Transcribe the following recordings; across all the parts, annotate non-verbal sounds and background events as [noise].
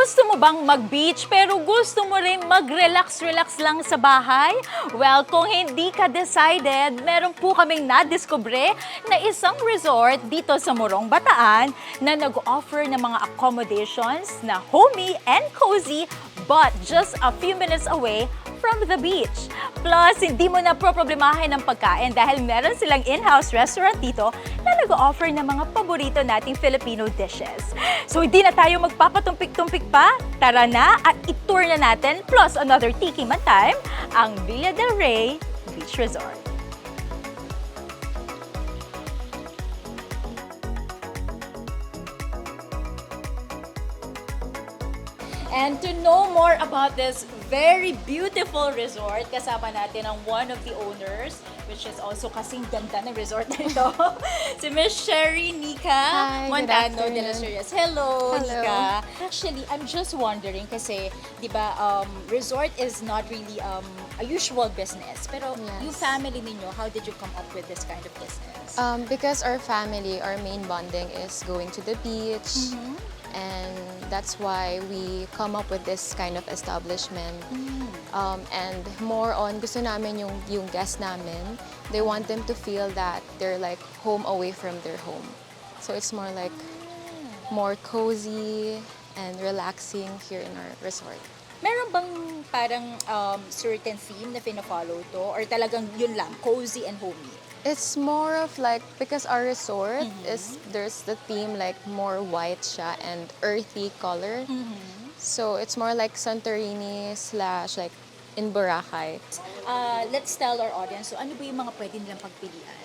Gusto mo bang mag-beach pero gusto mo rin mag-relax-relax lang sa bahay? Well, kung hindi ka decided, meron po kaming nadiskubre na isang resort dito sa Morong Bataan na nag-offer ng mga accommodations na homey and cozy but just a few minutes away from the beach. Plus, hindi mo na problemahin ng pagkain dahil meron silang in-house restaurant dito nag-offer ng mga paborito nating Filipino dishes. So, hindi na tayo magpapatumpik-tumpik pa. Tara na at itour na natin plus another tiki man time ang Villa del Rey Beach Resort. And to know more about this very beautiful resort, kasama natin ang one of the owners, which is also kasing ganda ng resort na ito, [laughs] si Miss Sherry Nika Hi, good Montano de las Reyes. Hello, Hello. Nika. Actually, I'm just wondering kasi, di ba, um, resort is not really um, a usual business. Pero Yes. yung family ninyo, how did you come up with this kind of business? Um, because our family, our main bonding is going to the beach, and that's why we come up with this kind of establishment. Um, and more on, gusto namin yung, yung guests namin, they want them to feel that they're like home away from their home. So it's more like more cozy and relaxing here in our resort. Meron bang parang um, certain theme na fina-follow to? Or talagang yun lang, cozy and homey? It's more of like because our resort is there's the theme like more white siya and earthy color. So it's more like Santorini slash like in Boracay. Uh, let's tell our audience, so ano ba yung mga pwede nilang pagpilian?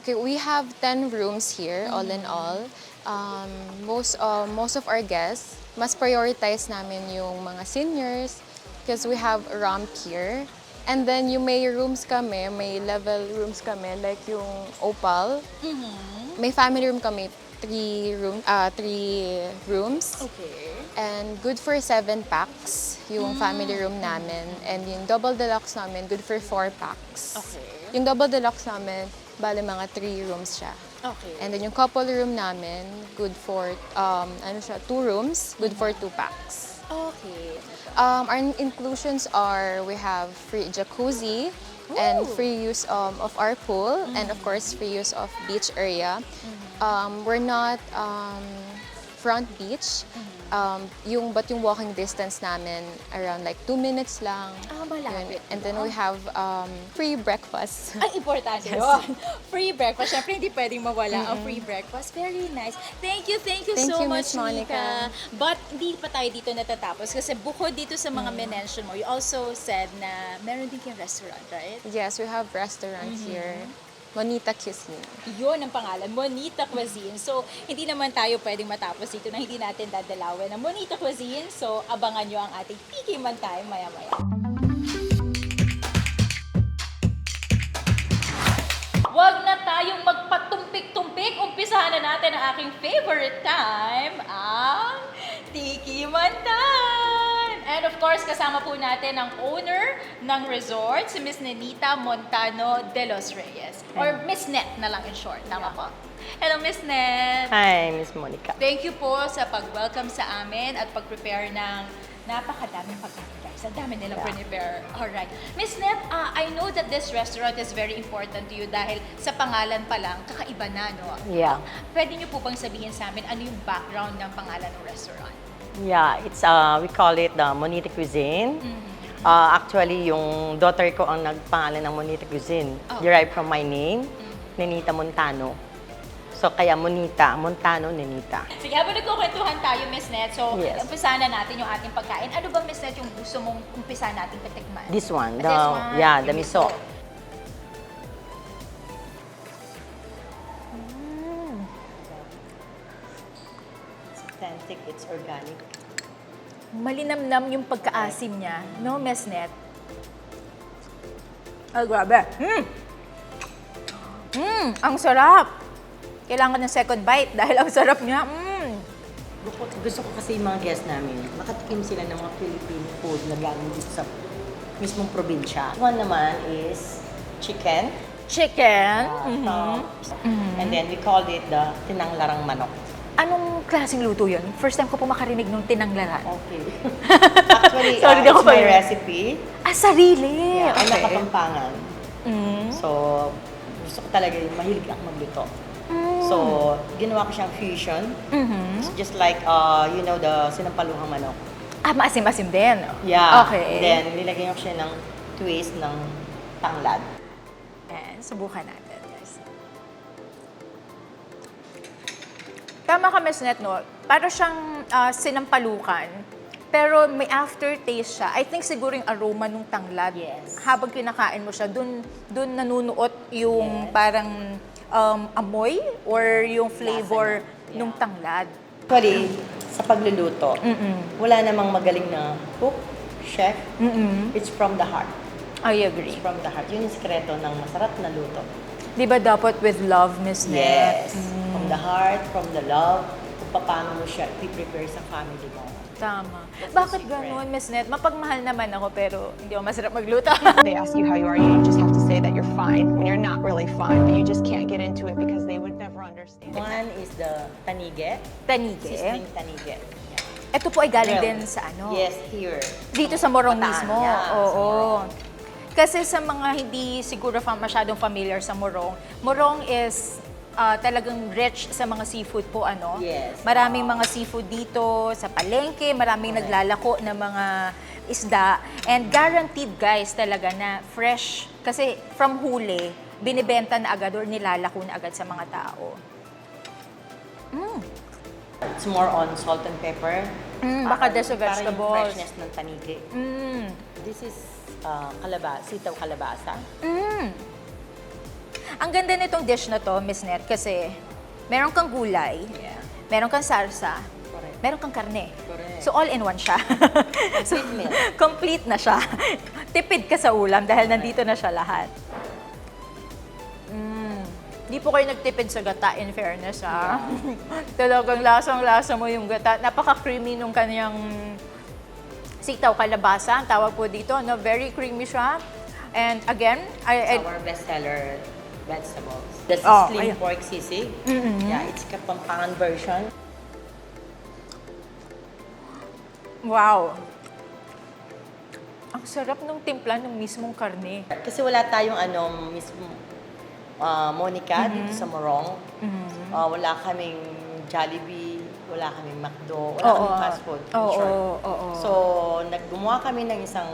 Okay, we have 10 rooms here all in all. Um, most uh, most of our guests, mas prioritize namin yung mga seniors because we have ramp here. And then yung may rooms kami, may level rooms kami like yung Opal. May family room kami, three room uh, three rooms. Okay. And good for seven packs yung family room namin. And yung double deluxe namin, good for four packs. Okay. Yung double deluxe namin, bale mga three rooms siya. Okay. And then yung couple room namin, good for, um, ano siya, two rooms, good for two packs. Okay. Um, our inclusions are, we have free jacuzzi, and free use um, of our pool, and of course, free use of beach area. Um, we're not um, front beach, um, yung, but yung walking distance namin around like two minutes lang. Ah, malapit, Yun. And then we have um, free breakfast. Ang importante yun. [laughs] Free breakfast. Siyempre, hindi pwedeng mawala ang free breakfast. Very nice. Thank you, thank you Thank so you, much, Monica. Nika. But hindi pa tayo dito natatapos kasi bukod dito sa mga mention mo, you also said na meron din kayong restaurant, right? yes, we have restaurant here, Monita Cuisine. Yun ang pangalan, Monita Cuisine. So, hindi naman tayo pwedeng matapos dito na hindi natin dadalawin ang Monita Cuisine. So, abangan nyo ang ating Tiki Man Time maya-maya. Huwag na tayong magpatumpik-tumpik. Umpisahan na natin ang aking favorite time, ang Tiki Man! And of course, kasama po natin ang owner ng resort, si Miss Nenita Montano de los Reyes. Or Miss Net na lang in short. Tama po. Hello, Miss Net! Hi, Miss Monica. Thank you po sa pag-welcome sa amin at pag-prepare ng napakadaming pagkain, guys. Ang dami nilang Yeah. prepare. Alright. Miss Net, ah, I know that this restaurant is very important to you dahil sa pangalan pa lang, kakaiba na, no? Yeah. Pwede niyo po bang sabihin sa amin ano yung background ng pangalan ng restaurant? Yeah, it's uh, we call it the Monita Cuisine. Mm-hmm. Uh, actually, yung daughter ko ang nagpangalan ng Monita Cuisine. Oh. Derived from my name, Nenita Montano. So, kaya Monita, Montano, Nenita. Sige, habang nagkukwentuhan tayo, Miss Net, so Yes. umpisahan na natin yung ating pagkain. Ano ba, Miss Net, yung gusto mong umpisahan natin patikman? This one, the, This one, yeah, the yung miso. Authentic, it's organic. Malinamnam yung pagkaasim niya, no, Miss Net? Ay, grabe. Mm! Mm, ang sarap! Kailangan ng second bite [laughs] dahil ang sarap niya. Mm. Gusto, gusto ko kasi yung mga guests namin, makatikim sila ng mga Philippine food na galing dito sa mismong probinsya. One naman is chicken. Chicken. uh, Mhm. And then we call it the tinanglarang manok. Anong klaseng luto yun? First time ko po makarinig nung tinanglaran. Okay. [laughs] Actually, Sorry, uh, di ako it's my pa- recipe. Ah, sarili! Yeah, okay. nakapampangan. Mm. So, gusto ko talaga yung mahilig ako magluto. Mm. So, ginawa ko siyang fusion. Mhm. It's just like, uh, you know, the sinampaluhang manok. Ah, maasim-asim din. Yeah. Okay. Then, nilagyan ko siya ng twist ng tanglad. And subukan natin, Tama ka, Miss Net, no? Para siyang ah, sinampalukan, pero may aftertaste siya. I think siguro yung aroma nung tanglad. Yes. Habang kinakain mo siya, dun, dun nanunuot yung Yes. parang um, amoy or yung flavor Lasa niya. nung Yeah. tanglad. Actually, sa pagluluto, Mm-mm. wala namang magaling na cook, chef. Mm-mm. It's from the heart. I agree. It's from the heart. Yun yung sikreto ng masarap na luto. Di ba dapat with love, Miss Net? Yes. From the heart, from the love, kung paano mo siya i-prepare sa family mo. Tama. That's Bakit ganun, Miss Net? Mapagmahal naman ako pero hindi ako masarap magluto. [laughs] they ask you how you are, you just have to say that you're fine when you're not really fine, but you just can't get into it because they would never understand. One is the tanige. Tanige. Sizzling tanige. Yeah. Ito po ay galing Grilled. din sa ano? Yes, here. Dito sa Morong Bataan. mismo. Yeah, sa Oo. Morong. Kasi sa mga hindi siguro fa- masyadong familiar sa Morong, Morong is ah, talagang rich sa mga seafood po ano. Yes. Maraming mga seafood dito sa palengke, maraming Correct. naglalako ng mga isda and guaranteed guys talaga na fresh kasi from huli binibenta na agad or nilalako na agad sa mga tao. It's more on salt and pepper. Mm, baka Para- dahil sa para yung vegetables. freshness ng tanige. Mm. This is kalaba, sitaw kalabasa. Mm. Ang ganda nitong dish na to, Miss Net, kasi meron kang gulay, Yeah. meron kang sarsa, Correct. meron kang karne. Correct. So all in one siya. so, Complete meal. complete na siya. Tipid ka sa ulam dahil nandito na siya lahat. Mm. Di po kayo nagtipid sa gata, in fairness, ha? [laughs] Talagang lasang-lasa mo yung gata. Napaka-creamy nung kanyang sitaw kalabasa, ang tawag po dito, no? Very creamy siya. And again, I, I It's our bestseller vegetables. The Oh, sizzling ayan. pork sisig. Mm-mm. Yeah, it's kapampangan version. wow. Ang sarap nung timpla ng mismong karne. Kasi wala tayong ano, mismo, ah, Monica dito sa Morong. Ah, wala kaming Jollibee, wala kaming McDo, wala Oo. kaming fast food. in Oo, short. oo, oo. So, naggumawa kami ng isang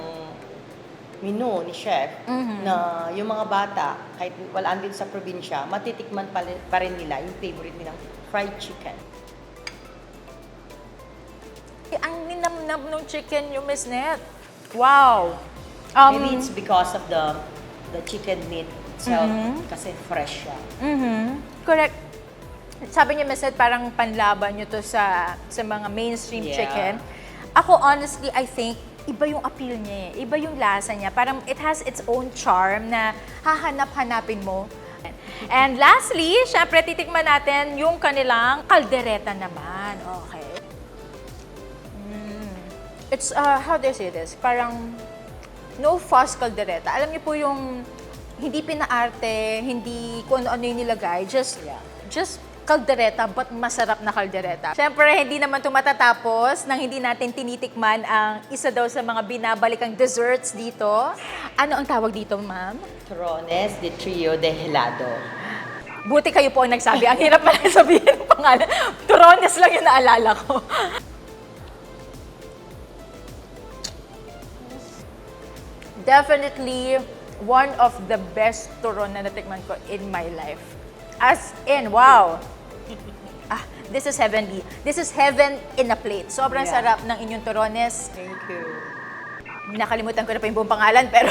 menu ni chef Mhm. na yung mga bata, kahit wala dito sa probinsya, matitikman pa, rin- pa rin nila yung favorite nilang fried chicken. Eh, Ang ninamnam ng chicken yung Miss Net. Wow. Um, Maybe it's because of the the chicken meat itself Mhm. kasi fresh siya. mhm. Correct. Sabi niya, Miss Net, parang panlaban niyo to sa sa mga mainstream Yeah. chicken. Ako, honestly, I think, iba yung appeal niya eh. Iba yung lasa niya. Parang it has its own charm na hahanap-hanapin mo. And lastly, syempre, titikman natin yung kanilang kaldereta naman. Okay. Mm. It's, uh, how do I say this? Parang no fuss kaldereta. Alam niyo po yung hindi pinaarte, hindi kung ano-ano yung nilagay. Just, Yeah. just kaldereta, but masarap na kaldereta. Siyempre, hindi naman ito matatapos nang hindi natin tinitikman ang isa daw sa mga binabalikang desserts dito. Ano ang tawag dito, ma'am? Trones de Trio de Helado. Buti kayo po ang nagsabi. Ang hirap pala [laughs] sabihin ang pangalan. Turones lang yung naalala ko. Definitely one of the best turon na natikman ko in my life. As in, wow! Ah, this is heavenly. This is heaven in a plate. Sobrang Yeah. sarap ng inyong turones. Thank you. Nakalimutan ko na pa yung buong pangalan, pero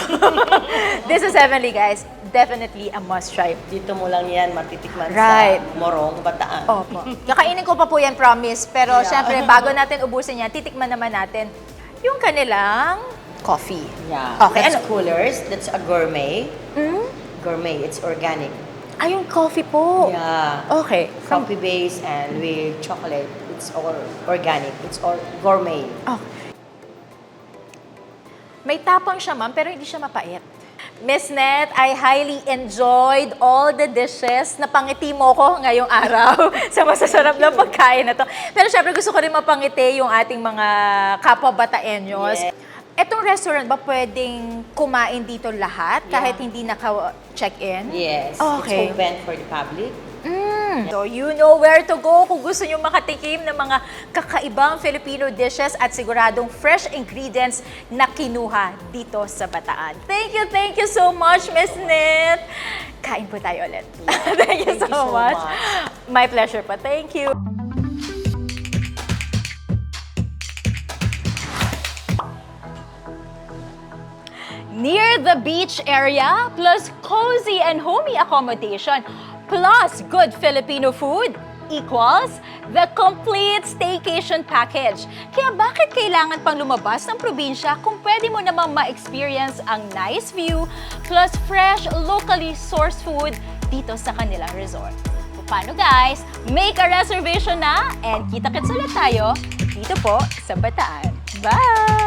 [laughs] this is heavenly, guys. Definitely a must try. Dito mo lang yan matitikman Right. sa Morong, Bataan. Opo. Kakainin ko pa po yan, promise. Pero Yeah. syempre, [laughs] bago natin ubusin yan, titikman naman natin yung kanilang coffee. Yeah. Okay, That's ano? coolers. That's a gourmet. Mm? Gourmet. It's organic. Ay, yung coffee po. Yeah. Okay. From, Coffee base and with chocolate. It's all organic. It's all gourmet. oh. May tapang siya, ma'am, pero hindi siya mapait. Miss Net, I highly enjoyed all the dishes. Napangiti mo ko ngayong araw [laughs] sa masasarap na pagkain na to. Pero syempre gusto ko rin mapangiti yung ating mga kapwa Bataenyos. Yes. Etong restaurant ba pwedeng kumain dito lahat kahit Yeah. hindi naka-check-in? Yes. Okay. It's open for the public. Mm. So you know where to go kung gusto nyo makatikim ng mga kakaibang Filipino dishes at siguradong fresh ingredients na kinuha dito sa Bataan. Thank you, thank you so much, Miss Nit. Kain po tayo ulit. [laughs] thank you Thank so, you so much. much. My pleasure po. Thank you. Near the beach area, plus cozy and homey accommodation, plus good Filipino food equals the complete staycation package. Kaya bakit kailangan pang lumabas ng probinsya kung pwede mo namang ma-experience ang nice view plus fresh, locally sourced food dito sa kanilang resort. So, paano guys? Make a reservation na and kita-kits ulit tayo dito po sa Bataan. Bye!